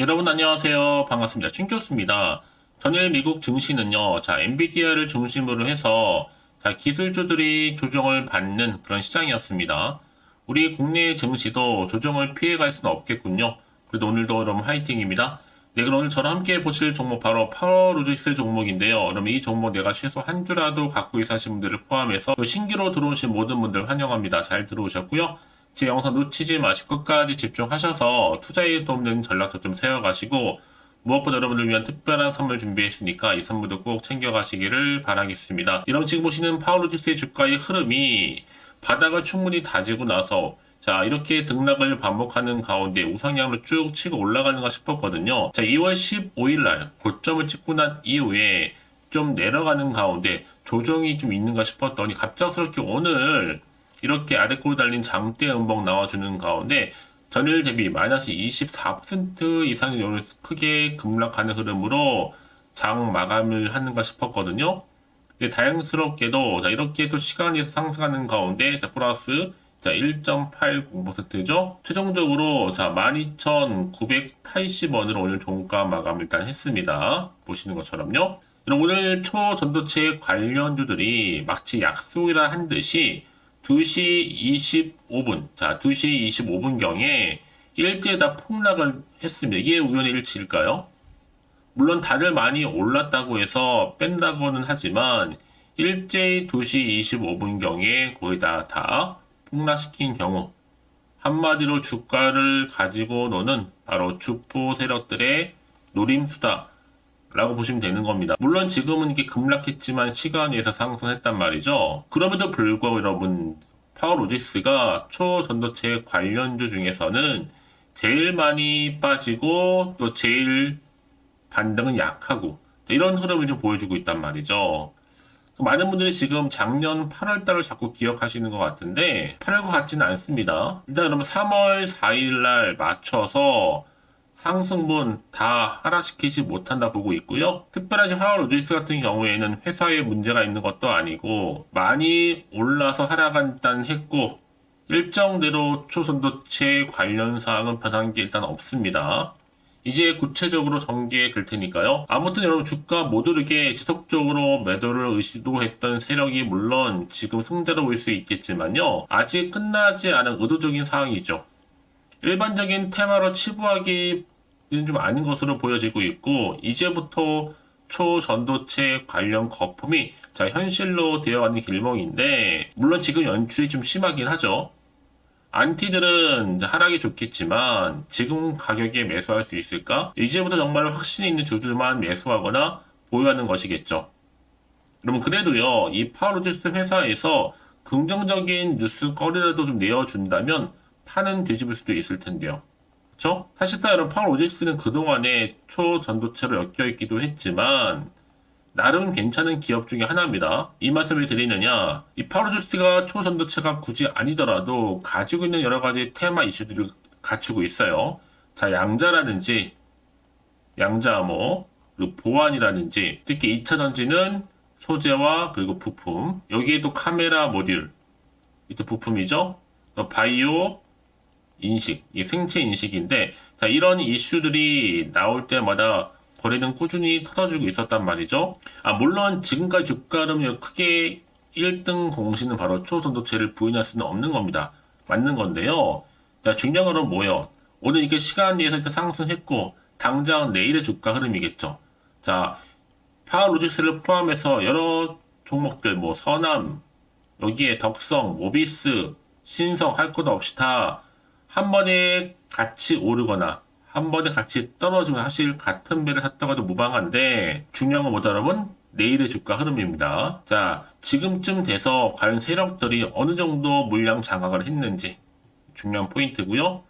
여러분 안녕하세요. 반갑습니다. 춘교수입니다. 전일 미국 증시는요, 자, 엔비디아를 중심으로 해서 자, 기술주들이 조정을 받는 그런 시장이었습니다. 우리 국내 증시도 조정을 피해갈 수는 없겠군요. 그래도 오늘도 여러분 화이팅입니다. 네, 그럼 오늘 저랑 함께 보실 종목 바로 파워로직스 종목인데요. 그럼 이 종목 내가 최소 한 주라도 갖고 있어 하신 분들을 포함해서 또 신규로 들어오신 모든 분들 환영합니다. 잘 들어오셨고요. 제 영상 놓치지 마시고 끝까지 집중하셔서 투자에 도움되는 전략도 좀 세워가시고 무엇보다 여러분들 위한 특별한 선물 준비했으니까 이 선물도 꼭 챙겨가시기를 바라겠습니다. 여러분 지금 보시는 파워로직스의 주가의 흐름이 바닥을 충분히 다지고 나서 자 이렇게 등락을 반복하는 가운데 우상향으로 쭉 치고 올라가는가 싶었거든요. 자 2월 15일 날 고점을 찍고 난 이후에 좀 내려가는 가운데 조정이 좀 있는가 싶었더니 갑작스럽게 오늘 이렇게 아래꼬로 달린 장대 음봉 나와주는 가운데 전일 대비 마이너스 24% 이상의 오늘 크게 급락하는 흐름으로 장 마감을 하는가 싶었거든요. 근데 다행스럽게도 자 이렇게 또 시간이 상승하는 가운데 자 플러스 자 1.80%죠. 최종적으로 자 12,980원으로 오늘 종가 마감 일단 했습니다. 보시는 것처럼요. 오늘 초전도체 관련주들이 마치 약속이라 한 듯이 2시 25분, 자, 2시 25분경에 일제에 다 폭락을 했습니다. 이게 우연의 일치일까요? 물론 다들 많이 올랐다고 해서 뺀다고는 하지만 일제히 2시 25분경에 거의 다, 다 폭락시킨 경우 한마디로 주가를 가지고 노는 바로 주포 세력들의 노림수다. 라고 보시면 되는 겁니다. 물론 지금은 이게 급락했지만 시간 위에서 상승했단 말이죠. 그럼에도 불구하고 여러분 파워로직스가 초전도체 관련주 중에서는 제일 많이 빠지고 또 제일 반등은 약하고 이런 흐름을 좀 보여주고 있단 말이죠. 많은 분들이 지금 작년 8월 달을 자꾸 기억하시는 것 같은데 8월 것 같지는 않습니다. 일단 여러분 3월 4일 날 맞춰서 상승분 다 하락시키지 못한다 보고 있고요. 특별하게 하워로지스 같은 경우에는 회사에 문제가 있는 것도 아니고 많이 올라서 하락한 했고 일정대로 초선도체 관련 사항은 변한 게 일단 없습니다. 이제 구체적으로 전개해 될 테니까요. 아무튼 여러분 주가 못 오르게 지속적으로 매도를 의시도했던 세력이 물론 지금 승자로 보일 수 있겠지만요. 아직 끝나지 않은 의도적인 상황이죠. 일반적인 테마로 치부하기는 좀 아닌 것으로 보여지고 있고 이제부터 초전도체 관련 거품이 자 현실로 되어가는 길목인데 물론 지금 연출이 좀 심하긴 하죠. 안티들은 하락이 좋겠지만 지금 가격에 매수할 수 있을까? 이제부터 정말 확신이 있는 주주만 매수하거나 보유하는 것이겠죠. 여러분 그래도요 이 파워로직스 회사에서 긍정적인 뉴스 거리라도 좀 내어준다면 파는 뒤집을 수도 있을 텐데요. 그쵸? 사실상 여러분 파워로직스는 그동안에 초전도체로 엮여있기도 했지만 나름 괜찮은 기업 중에 하나입니다. 이 말씀을 드리느냐 이 파워로직스가 초전도체가 굳이 아니더라도 가지고 있는 여러 가지 테마 이슈들을 갖추고 있어요. 자 양자라든지 양자암호 그리고 보안이라든지 특히 2차 전지는 소재와 그리고 부품 여기에도 카메라 모듈 이또 부품이죠. 또 바이오 인식, 이 생체 인식인데, 자, 이런 이슈들이 나올 때마다 거래는 꾸준히 터져주고 있었단 말이죠. 아, 물론 지금까지 주가 흐름이 크게 1등 공시는 바로 초선도체를 부인할 수는 없는 겁니다. 맞는 건데요. 자, 중요한 거는 뭐예요? 오늘 이게 시간 이제 상승했고, 당장 내일의 주가 흐름이겠죠. 자, 파워로직스를 포함해서 여러 종목들, 뭐, 서남, 여기에 덕성, 모비스, 신성 할 것도 없이 다 한 번에 같이 오르거나 한 번에 같이 떨어지면 사실 같은 배를 샀다가도 무방한데 중요한 건 뭐다 여러분? 내일의 주가 흐름입니다. 자, 지금쯤 돼서 과연 세력들이 어느 정도 물량 장악을 했는지 중요한 포인트고요.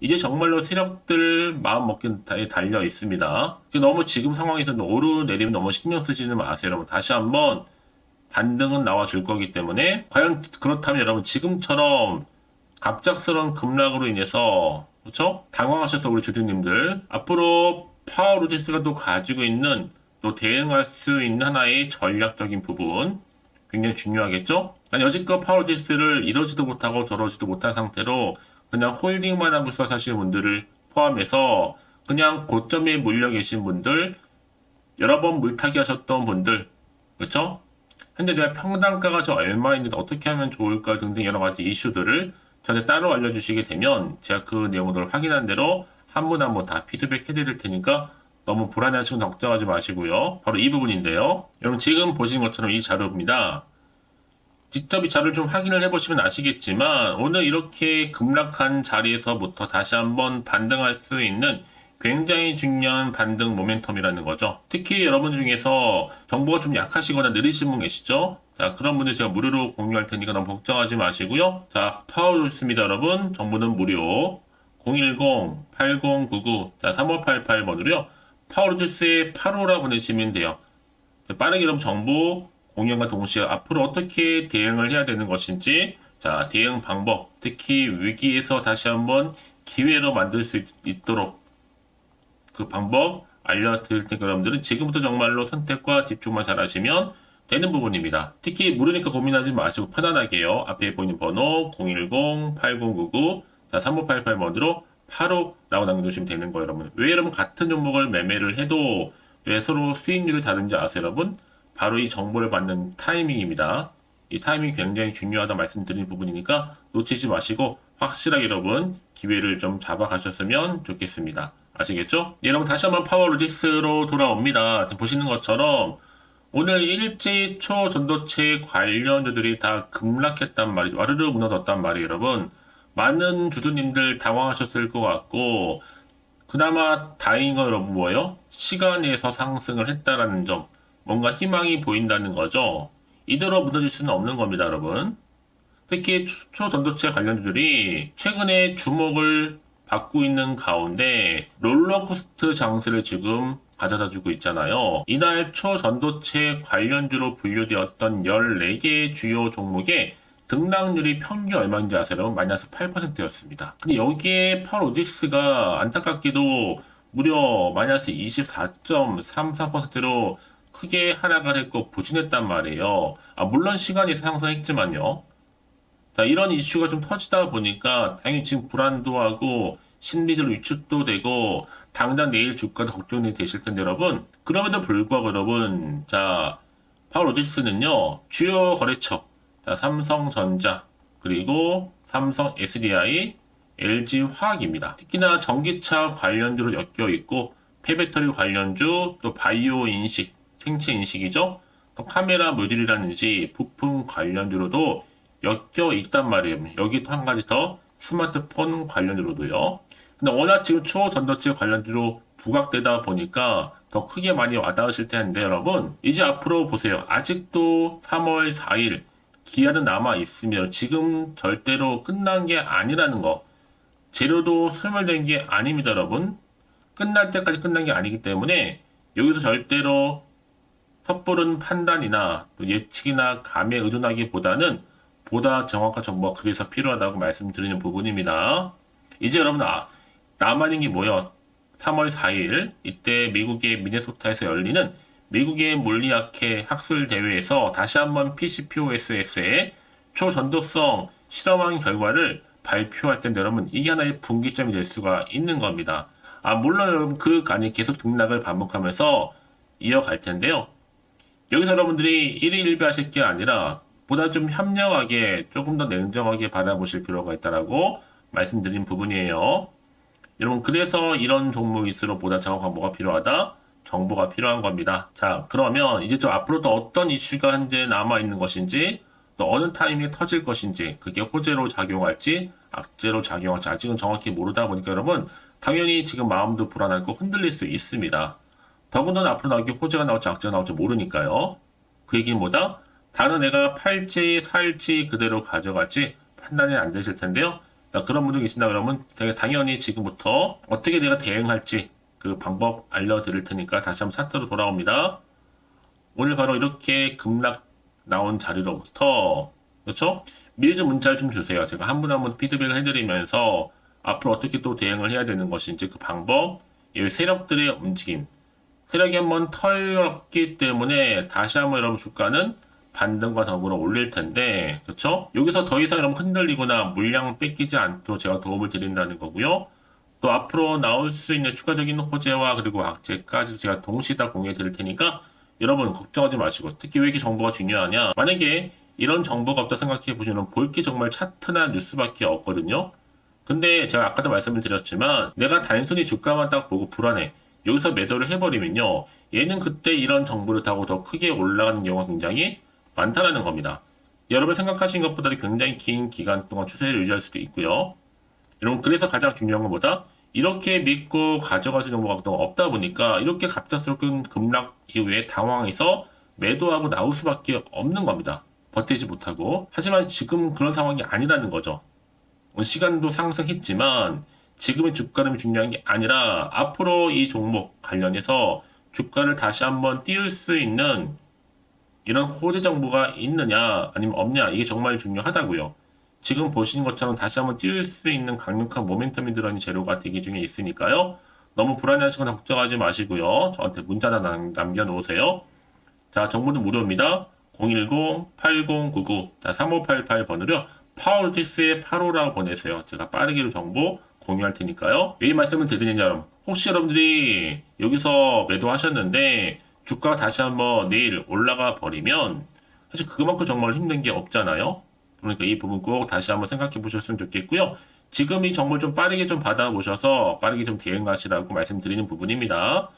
이제 정말로 세력들 마음 먹기에 달려 있습니다. 너무 지금 상황에서는 오르내리면 너무 신경 쓰지는 마세요. 여러분 다시 한번 반등은 나와 줄 거기 때문에 과연 그렇다면 여러분 지금처럼 갑작스러운 급락으로 인해서 그렇죠? 당황하셔서 우리 주주님들 앞으로 파워로직스가 또 가지고 있는 또 대응할 수 있는 하나의 전략적인 부분 굉장히 중요하겠죠? 아니 여지껏 파워로직스를 이러지도 못하고 저러지도 못한 상태로 그냥 홀딩만 하고 있어 사시는 분들을 포함해서 그냥 고점에 몰려 계신 분들, 여러 번 물타기 하셨던 분들, 그렇죠? 현재 내가 평단가가 저 얼마인데 어떻게 하면 좋을까 등등 여러 가지 이슈들을 저한테 따로 알려주시게 되면 제가 그 내용들을 확인한 대로 한 분 한 분 다 피드백 해드릴 테니까 너무 불안해하시고 걱정하지 마시고요. 바로 이 부분인데요. 여러분 지금 보신 것처럼 이 자료입니다. 직접 이 자료를 좀 확인을 해보시면 아시겠지만 오늘 이렇게 급락한 자리에서부터 다시 한번 반등할 수 있는 굉장히 중요한 반등 모멘텀이라는 거죠. 특히 여러분 중에서 정보가 좀 약하시거나 느리신 분 계시죠? 자, 그런 분들 제가 무료로 공유할 테니까 너무 걱정하지 마시고요. 자, 파워 좋습니다, 여러분. 정보는 무료. 010-8099, 자, 3588번으로요. 파워로즈스의 8호라 보내시면 돼요. 자, 빠르게 여러분 정보 공유과 동시에 앞으로 어떻게 대응을 해야 되는 것인지, 자, 대응 방법, 특히 위기에서 다시 한번 기회로 만들 수 있, 있도록 그 방법 알려드릴 테니까 여러분들은 지금부터 정말로 선택과 집중만 잘 하시면 되는 부분입니다. 특히 모르니까 고민하지 마시고 편안하게요. 앞에 보이는 번호 010-8099 자, 3588번으로 8호라고 남겨주시면 되는 거예요, 여러분. 왜 여러분 같은 종목을 매매를 해도 왜 서로 수익률이 다른지 아세요, 여러분? 바로 이 정보를 받는 타이밍입니다. 이 타이밍이 굉장히 중요하다 말씀드린 부분이니까 놓치지 마시고 확실하게 여러분 기회를 좀 잡아가셨으면 좋겠습니다. 아시겠죠? 예, 여러분 다시 한번 파워로직스로 돌아옵니다. 보시는 것처럼 오늘 일제 초 전도체 관련주들이 다 급락했단 말이죠. 와르르 무너졌단 말이에요, 여러분. 많은 주주님들 당황하셨을 것 같고 그나마 다행인 건 뭐예요? 시간에서 상승을 했다라는 점. 뭔가 희망이 보인다는 거죠. 이대로 무너질 수는 없는 겁니다, 여러분. 특히 초전도체 관련주들이 최근에 주목을 받고 있는 가운데 롤러코스트 장세를 지금 가져다 주고 있잖아요. 이날 초전도체 관련주로 분류되었던 14개 주요 종목의 등락률이 평균 얼마인지 아세요? 마이너스 8%였습니다. 근데 여기에 파로직스가 안타깝게도 무려 마이너스 24.34%로 크게 하락을 했고 부진했단 말이에요. 아, 물론 시간이 상승했지만요. 자, 이런 이슈가 좀 터지다 보니까 당연히 지금 불안도 하고 심리적 위축도 되고 당장 내일 주가도 걱정이 되실 텐데 여러분 그럼에도 불구하고 여러분 자 파워로직스는요 주요 거래처 자 삼성전자 그리고 삼성 SDI LG 화학입니다. 특히나 전기차 관련주로 엮여 있고 폐배터리 관련주 또 바이오 인식 생체 인식이죠? 또 카메라 모듈이라든지 부품 관련주로도 엮여 있단 말이에요. 여기도 한 가지 더 스마트폰 관련주로도요. 근데 워낙 지금 초전도체 관련주로 부각되다 보니까 더 크게 많이 와닿으실 텐데 여러분 이제 앞으로 보세요. 아직도 3월 4일 기한은 남아 있으며 지금 절대로 끝난 게 아니라는 거 재료도 소멸된 게 아닙니다 여러분. 끝날 때까지 끝난 게 아니기 때문에 여기서 절대로 섣부른 판단이나 또 예측이나 감에 의존하기보다는 보다 정확한 정보가 그래서 필요하다고 말씀드리는 부분입니다. 이제 여러분 아 남아있는 게 뭐야? 3월 4일 이때 미국의 미네소타에서 열리는 미국의 물리학회 학술 대회에서 다시 한번 PCPOSS의 초전도성 실험한 결과를 발표할 텐데 여러분 이게 하나의 분기점이 될 수가 있는 겁니다. 아 물론 여러분 그 간이 계속 등락을 반복하면서 이어갈 텐데요. 여기서 여러분들이 1위 1비 하실 게 아니라 보다 좀 현명하게 조금 더 냉정하게 바라보실 필요가 있다라고 말씀드린 부분이에요. 여러분 그래서 이런 종목일수록 보다 정확한 뭐가 필요하다? 정보가 필요한 겁니다. 자 그러면 이제 좀 앞으로 또 어떤 이슈가 현재 남아있는 것인지 또 어느 타이밍에 터질 것인지 그게 호재로 작용할지 악재로 작용할지 아직은 정확히 모르다 보니까 여러분 당연히 지금 마음도 불안하고 흔들릴 수 있습니다. 더군다나 앞으로 나오기 호재가 나올지 악재가 나올지 모르니까요. 그 얘기는 뭐다? 단은 내가 팔지 살지 그대로 가져갈지 판단이 안 되실 텐데요. 자, 그런 분들 계신다 그러면 당연히 지금부터 어떻게 내가 대응할지 그 방법 알려드릴 테니까 다시 한번 사태로 돌아옵니다. 오늘 바로 이렇게 급락 나온 자리로부터 그렇죠? 미리 좀 문자를 좀 주세요. 제가 한 분 한 분 피드백을 해드리면서 앞으로 어떻게 또 대응을 해야 되는 것인지 그 방법, 이 세력들의 움직임, 세력이 한번 털었기 때문에 다시 한번 여러분 주가는 반등과 더불어 올릴 텐데, 그렇죠? 여기서 더 이상 여러분 흔들리거나 물량 뺏기지 않도록 제가 도움을 드린다는 거고요. 또 앞으로 나올 수 있는 추가적인 호재와 그리고 악재까지 제가 동시에 다 공유해 드릴 테니까 여러분 걱정하지 마시고 특히 왜 이렇게 정보가 중요하냐 만약에 이런 정보가 없다 생각해 보시면 볼 게 정말 차트나 뉴스밖에 없거든요 근데 제가 아까도 말씀을 드렸지만 내가 단순히 주가만 딱 보고 불안해 여기서 매도를 해버리면요 얘는 그때 이런 정보를 타고 더 크게 올라가는 경우가 굉장히 많다라는 겁니다 여러분 생각하신 것보다 굉장히 긴 기간 동안 추세를 유지할 수도 있고요 여러분 그래서 가장 중요한 건 뭐다? 이렇게 믿고 가져가실 정보가 없다 보니까 이렇게 갑작스럽게 급락 이후에 당황해서 매도하고 나올 수밖에 없는 겁니다. 버티지 못하고. 하지만 지금 그런 상황이 아니라는 거죠. 시간도 상승했지만 지금의 주가름이 중요한 게 아니라 앞으로 이 종목 관련해서 주가를 다시 한번 띄울 수 있는 이런 호재 정보가 있느냐 아니면 없냐 이게 정말 중요하다고요. 지금 보시는 것처럼 다시 한번 띄울 수 있는 강력한 모멘텀이 들어있는 재료가 대기 중에 있으니까요. 너무 불안해하시거나 걱정하지 마시고요. 저한테 문자나 남- 남겨놓으세요. 자, 정보는 무료입니다. 010-8099, 자, 3588번으로 파워로틱스의 8호라고 보내세요. 제가 빠르게 정보 공유할 테니까요. 왜 이 말씀을 드리느냐, 여러분. 혹시 여러분들이 여기서 매도하셨는데 주가가 다시 한번 내일 올라가 버리면 사실 그만큼 정말 힘든 게 없잖아요. 그러니까 이 부분 꼭 다시 한번 생각해 보셨으면 좋겠고요. 지금 이 정보를 좀 빠르게 좀 받아보셔서 빠르게 좀 대응하시라고 말씀드리는 부분입니다.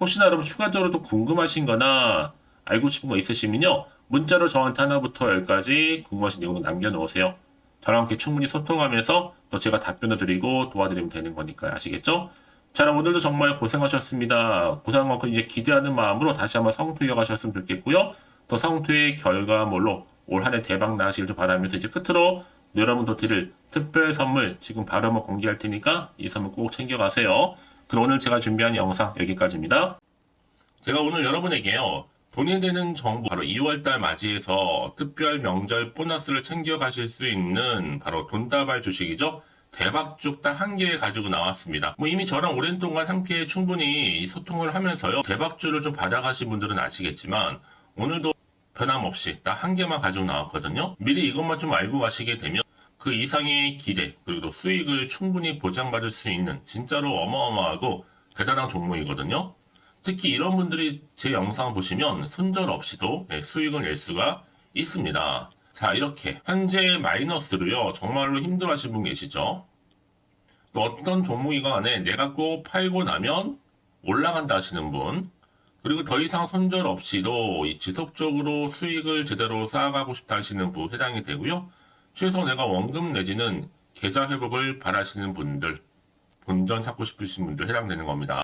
혹시나 여러분 추가적으로 또 궁금하신 거나 알고 싶은 거 있으시면요. 문자로 저한테 하나부터 열까지 궁금하신 내용을 남겨놓으세요. 저랑 함께 충분히 소통하면서 또 제가 답변을 드리고 도와드리면 되는 거니까요. 아시겠죠? 자, 그럼 오늘도 정말 고생하셨습니다. 고생한 만큼 이제 기대하는 마음으로 다시 한번 성투 이어가셨으면 좋겠고요. 또 성투의 결과물로 올 한해 대박 나시길 좀 바라면서 이제 끝으로 여러분도 드릴 특별 선물 지금 바로 한번 공개할 테니까 이 선물 꼭 챙겨가세요. 그럼 오늘 제가 준비한 영상 여기까지입니다. 제가 오늘 여러분에게요. 돈이 되는 정보 바로 2월달 맞이해서 특별 명절 보너스를 챙겨가실 수 있는 바로 돈다발 주식이죠. 대박죽 딱 한 개 가지고 나왔습니다. 뭐 이미 저랑 오랜 동안 함께 충분히 소통을 하면서요. 대박주를 좀 받아가신 분들은 아시겠지만 오늘도 변함없이 딱 한 개만 가지고 나왔거든요. 미리 이것만 좀 알고 가시게 되면 그 이상의 기대 그리고 또 수익을 충분히 보장받을 수 있는 진짜로 어마어마하고 대단한 종목이거든요. 특히 이런 분들이 제 영상 보시면 손절 없이도 예, 수익을 낼 수가 있습니다. 자 이렇게 현재 마이너스로요 정말로 힘들어하시는 분 계시죠? 또 어떤 종목이간에 내가 꼭 팔고 나면 올라간다 하시는 분 그리고 더 이상 손절 없이도 이 지속적으로 수익을 제대로 쌓아가고 싶다 하시는 분 해당이 되고요. 최소 내가 원금 내지는 계좌 회복을 바라시는 분들, 본전 찾고 싶으신 분들 해당되는 겁니다.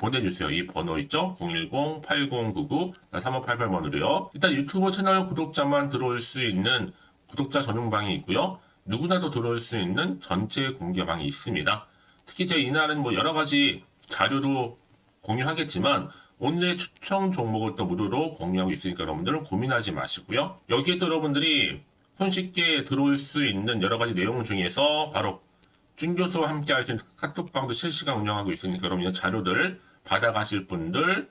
보내주세요. 이 번호 있죠? 010-8099-3588번으로요. 일단 유튜브 채널 구독자만 들어올 수 있는 구독자 전용방이 있고요. 누구나도 들어올 수 있는 전체 공개방이 있습니다. 특히 제 이날은 뭐 여러 가지 자료도 공유하겠지만 오늘의 추천 종목을 또 무료로 공유하고 있으니까 여러분들은 고민하지 마시고요. 여기에 또 여러분들이 손쉽게 들어올 수 있는 여러 가지 내용 중에서 바로 준 교수와 함께 할 수 있는 카톡방도 실시간 운영하고 있으니까 여러분 이 자료들 받아가실 분들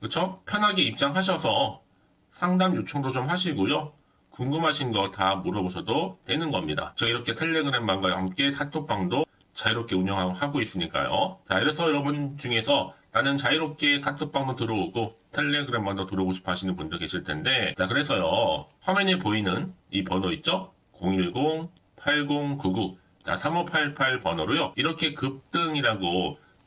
그렇죠? 편하게 입장하셔서 상담 요청도 좀 하시고요. 궁금하신 거 다 물어보셔도 되는 겁니다. 저 이렇게 텔레그램방과 함께 카톡방도 자유롭게 운영하고 있으니까요. 자, 그래서 여러분 중에서 나는 자유롭게 카톡방도 들어오고 텔레그램방도 들어오고 싶어 하시는 분들 계실 텐데 자, 그래서요. 화면에 보이는 이 번호 있죠? 010-8099 자, 3588 번호로요. 이렇게 급등이라고